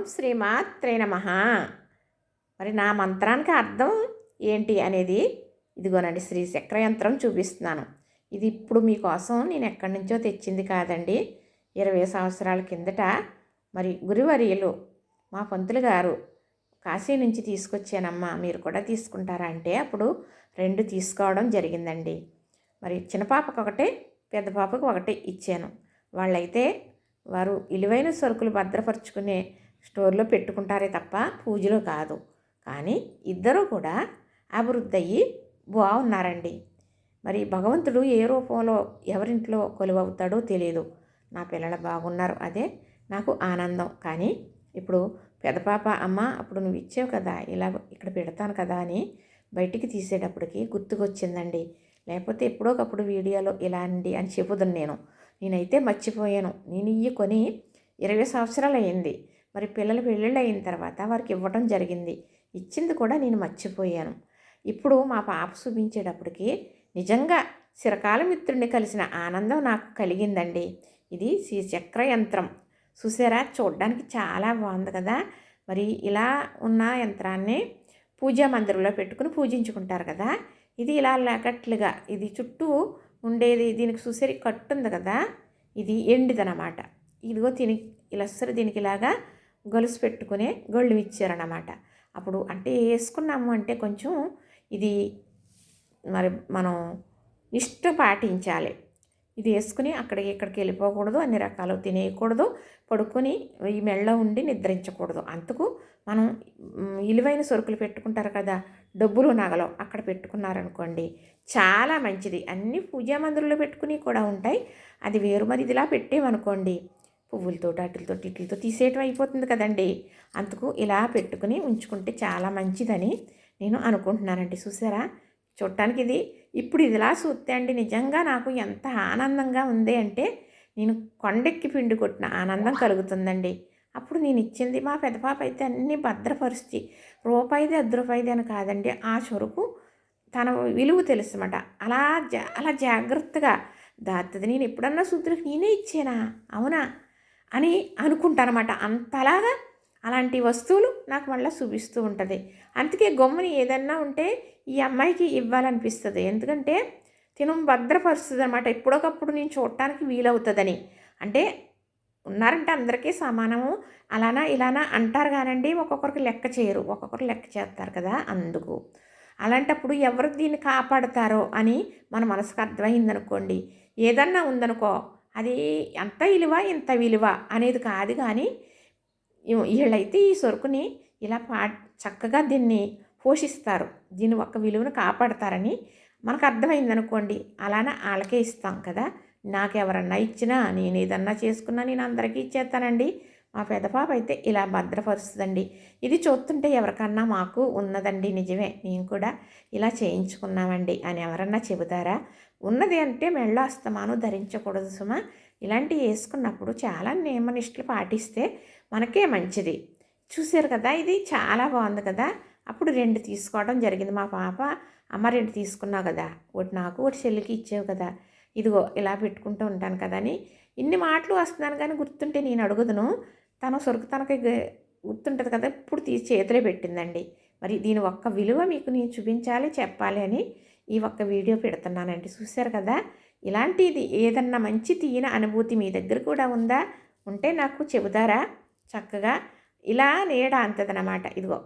ఓం శ్రీమాత్రే నమ. మరి నా మంత్రానికి అర్థం ఏంటి అనేది ఇదిగోనండి శ్రీ చక్ర యంత్రం చూపిస్తున్నాను. ఇది ఇప్పుడు మీకోసం నేను ఎక్కడి నుంచో తెచ్చింది కాదండి. ఇరవై సంవత్సరాల కిందట మరి గురువర్యులు మా పంతులు గారు కాశీ నుంచి తీసుకొచ్చానమ్మా మీరు కూడా తీసుకుంటారా అంటే అప్పుడు రెండు తీసుకోవడం జరిగిందండి. మరి చిన్న పాపకు ఒకటే పెద్ద పాపకు ఒకటే ఇచ్చాను. వాళ్ళైతే వారు విలువైన సరుకులు భద్రపరుచుకునే స్టోర్లో పెట్టుకుంటారే తప్ప పూజలో కాదు. కానీ ఇద్దరూ కూడా అభివృద్ధి అయ్యి బాగున్నారండి మరి భగవంతుడు ఏ రూపంలో ఎవరింట్లో కొలువవుతాడో తెలియదు నా పిల్లలు బాగున్నారు అదే నాకు ఆనందం. కానీ ఇప్పుడు పెద్ద పాప అమ్మ అప్పుడు నువ్వు ఇచ్చావు కదా ఇలా ఇక్కడ పెడతాను కదా అని బయటికి తీసేటప్పటికి గుర్తుకొచ్చిందండి. లేకపోతే ఎప్పుడోకప్పుడు వీడియోలో ఇలా అండి అని చెబుతున్నాను నేను. నేనైతే మర్చిపోయాను. నేను ఇవి కొని ఇరవై సంవత్సరాలు అయింది. మరి పిల్లలు పెళ్ళిళ్ళు అయిన తర్వాత వారికి ఇవ్వడం జరిగింది. ఇచ్చింది కూడా నేను మర్చిపోయాను. ఇప్పుడు మా పాప చూపించేటప్పటికి నిజంగా చిరకాల మిత్రుడిని కలిసిన ఆనందం నాకు కలిగిందండి. ఇది శ్రీచక్ర యంత్రం. చూసారా? చూడడానికి చాలా బాగుంది కదా? మరి ఇలా ఉన్న యంత్రాన్ని పూజా మందిరంలో పెట్టుకుని పూజించుకుంటారు కదా? ఇది ఇలా లేకట్లుగా ఇది చుట్టూ ఉండేది దీనికి చూసేది కట్టు ఉంది కదా? ఇది ఎండిదనమాట. ఇదిగో తిని ఇలా చూసారు? దీనికి ఇలాగా గొలుసు పెట్టుకునే గొళ్ళు ఇచ్చారన్నమాట. అప్పుడు అంటే వేసుకున్నాము అంటే కొంచెం ఇది మరి మనం నిష్ట పాటించాలి ఇది వేసుకుని అక్కడికి ఇక్కడికి వెళ్ళిపోకూడదు అన్ని రకాలు తినేయకూడదు పడుకొని ఈ మెళ్ళ ఉండి నిద్రించకూడదు. అందుకు మనం విలువైన సరుకులు పెట్టుకుంటారు కదా డబ్బులు నగలు అక్కడ పెట్టుకున్నారనుకోండి చాలా మంచిది. అన్ని పూజా మందిరంలో పెట్టుకుని కూడా ఉంటాయి. అది వేరు మరి ఇదిలా పెట్టేమనుకోండి పువ్వులతో వాటితో ఇట్లతో తీసేయటం అయిపోతుంది కదండి. అందుకు ఇలా పెట్టుకుని ఉంచుకుంటే చాలా మంచిదని నేను అనుకుంటున్నానండి. చూసారా? చూడటానికి ఇది ఇప్పుడు ఇదిలా చూస్తే అండి. నిజంగా నాకు ఎంత ఆనందంగా ఉంది అంటే నేను కొండెక్కి పిండి కొట్టిన ఆనందం కలుగుతుందండి. అప్పుడు నేను ఇచ్చింది మా పెద్ద పాప అయితే అన్ని భద్రపరుస్తాయి రూపాయిది అర్ధ రూపాయిది అని కాదండి. ఆ చొరుకు తన విలువ తెలుసన్నమాట. అలా జా అలా జాగ్రత్తగా దాత్తది. నేను ఎప్పుడన్నా సూత్రులకు నేనే ఇచ్చానా? అవునా? అని అనుకుంటానమాట. అంతలాగా అలాంటి వస్తువులు నాకు మళ్ళీ చూపిస్తూ ఉంటుంది. అందుకే గొమ్మని ఏదన్నా ఉంటే ఈ అమ్మాయికి ఇవ్వాలనిపిస్తుంది. ఎందుకంటే తిను భద్రపరుస్తుంది అనమాట ఎప్పుడొకప్పుడు నేను చూడటానికి వీలవుతుందని. అంటే ఉన్నారంటే అందరికీ సమానము. అలానా ఇలానా అంటారు కానండి ఒక్కొక్కరికి లెక్క చేయరు. ఒక్కొక్కరు లెక్క చేస్తారు కదా అందుకు. అలాంటప్పుడు ఎవరు దీన్ని కాపాడతారో అని మన మనసుకు అర్థమైందనుకోండి. ఏదన్నా ఉందనుకో అది ఎంత విలువ ఇంత విలువ అనేది కాదు కానీ వీళ్ళైతే ఈ సరుకుని ఇలా పా చక్కగా దీన్ని పోషిస్తారు. దీని ఒక్క విలువను కాపాడతారని మనకు అర్థమైంది అనుకోండి. అలానే వాళ్ళకే ఇస్తాం కదా. నాకు ఎవరన్నా ఇచ్చినా నేను ఏదన్నా చేసుకున్నా నేను అందరికీ ఇచ్చేస్తానండి. మా పెదపాప అయితే ఇలా భద్రపరుస్తుందండి. ఇది చూస్తుంటే ఎవరికన్నా మాకు ఉన్నదండి నిజమే. మేము కూడా ఇలా చేయించుకున్నామండి అని ఎవరన్నా చెబుతారా? ఉన్నది అంటే మెళ్ళ అస్తమాను ధరించకూడదు సుమా. ఇలాంటివి వేసుకున్నప్పుడు చాలా నియమనిష్టలు పాటిస్తే మనకే మంచిది. చూసారు కదా ఇది చాలా బాగుంది కదా. అప్పుడు రెండు తీసుకోవడం జరిగింది మా పాప. అమ్మ రెండు తీసుకున్నావు కదా. ఒకటి నాకు ఒకటి చెల్లికి ఇచ్చావు కదా. ఇదిగో ఇలా పెట్టుకుంటూ ఉంటాను కదా అని. ఇన్ని మాటలు వస్తున్నాను కానీ గుర్తుంటే నేను అడుగుదును. తన సొరుకు తనకి గుర్తుంటుంది కదా ఇప్పుడు తీసి చేతిలో పెట్టిందండి. మరి దీని ఒక్క విలువ మీకు నేను చూపించాలి చెప్పాలి అని ఈ ఒక్క వీడియో పెడుతున్నానండి. చూశారు కదా? ఇలాంటిది ఏదన్నా మంచి తీయన అనుభూతి మీ దగ్గర కూడా ఉందా? ఉంటే నాకు చెబుతారా? చక్కగా ఇలా నీడ అంతదనమాట. ఇదిగో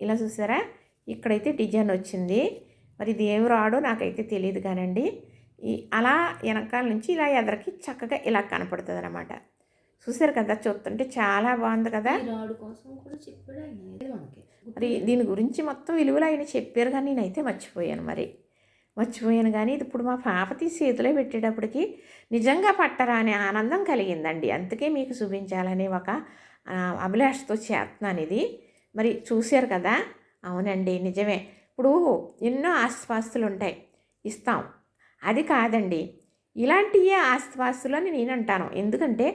ఇలా చూసారా? ఇక్కడైతే డిజైన్ వచ్చింది. మరి ఇది ఏమి రాడో నాకైతే తెలియదు కానండి. ఈ అలా వెనకాల నుంచి ఇలా ఎదరికి చక్కగా ఇలా కనపడుతుంది అనమాట చూసారు కదా చూస్తుంటే చాలా బాగుంది కదా. మరి దీని గురించి మొత్తం విలువలు ఆయన చెప్పారు కానీ నేనైతే మర్చిపోయాను మరి. మర్చిపోయాను కానీ ఇది ఇప్పుడు మా పాప తీసి చేతిలో పెట్టేటప్పటికి నిజంగా పట్టరా అనే ఆనందం కలిగిందండి. అందుకే మీకు చూపించాలని ఒక అభిలాషతో చేస్తున్నాను ఇది. మరి చూశారు కదా? అవునండి నిజమే. ఇప్పుడు ఎన్నో ఆస్తిపాస్తులు ఉంటాయి. ఇస్తాం. అది కాదండి. ఇలాంటివి ఆస్తిపాస్తులు అని నేను అంటాను ఎందుకంటే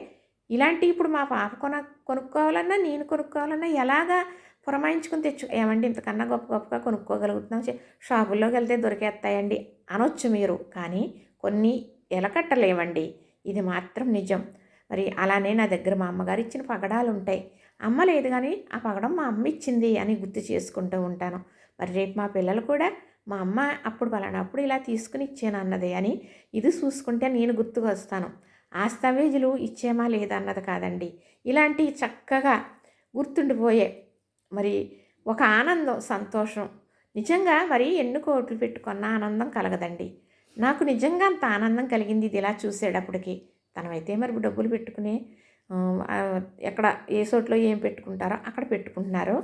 ఇలాంటివి ఇప్పుడు మా పాప కొన కొనుక్కోవాలన్నా నేను కొనుక్కోవాలన్నా ఎలాగా పురమాయించుకుని తెచ్చు ఏమండి ఇంతకన్నా గొప్ప గొప్పగా కొనుక్కోగలుగుతున్నాం. షాపుల్లోకి వెళ్తే దొరికేస్తాయండి అనొచ్చు మీరు. కానీ కొన్ని ఎలకట్టలేవండి. ఇది మాత్రం నిజం. మరి అలానే నా దగ్గర మా అమ్మగారు ఇచ్చిన పగడాలు ఉంటాయి అమ్మ లేదు కానీ ఆ పగడం మా అమ్మ ఇచ్చింది అని గుర్తు చేసుకుంటూ ఉంటాను. మరి రేపు మా పిల్లలు కూడా మా అమ్మ అప్పుడు పలానప్పుడు ఇలా తీసుకుని ఇచ్చాను అన్నది అని ఇది చూసుకుంటే నేను గుర్తుకు వస్తాను ఆస్తావేజులు ఇచ్చేమా లేదన్నది కాదండి. ఇలాంటి చక్కగా గుర్తుండిపోయే మరి ఒక ఆనందం సంతోషం. నిజంగా మరి ఎన్ని కోట్లు పెట్టుకున్న ఆనందం కలగదండి. నాకు నిజంగా అంత ఆనందం కలిగింది ఇది ఇలా చూసేటప్పటికి. తనమైతే మరి డబ్బులు పెట్టుకుని ఎక్కడ ఏ చోట్లో ఏం పెట్టుకుంటారో అక్కడ పెట్టుకుంటున్నారు.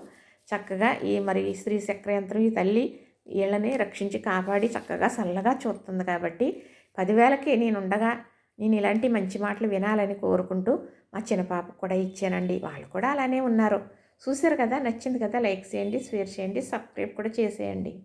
చక్కగా ఈ మరి స్త్రీ చక్రయంత్రం ఈ తల్లి వీళ్ళని రక్షించి కాపాడి చక్కగా చల్లగా చూస్తుంది కాబట్టి పదివేలకి నేను ఉండగా నేను ఇలాంటి మంచి మాటలు వినాలని కోరుకుంటూ మా చిన్న పాపకు కూడా ఇచ్చానండి. వాళ్ళు కూడా అలానే ఉన్నారు. చూశారు కదా? నచ్చింది కదా? లైక్ చేయండి షేర్ చేయండి సబ్స్క్రైబ్ కూడా చేసేయండి.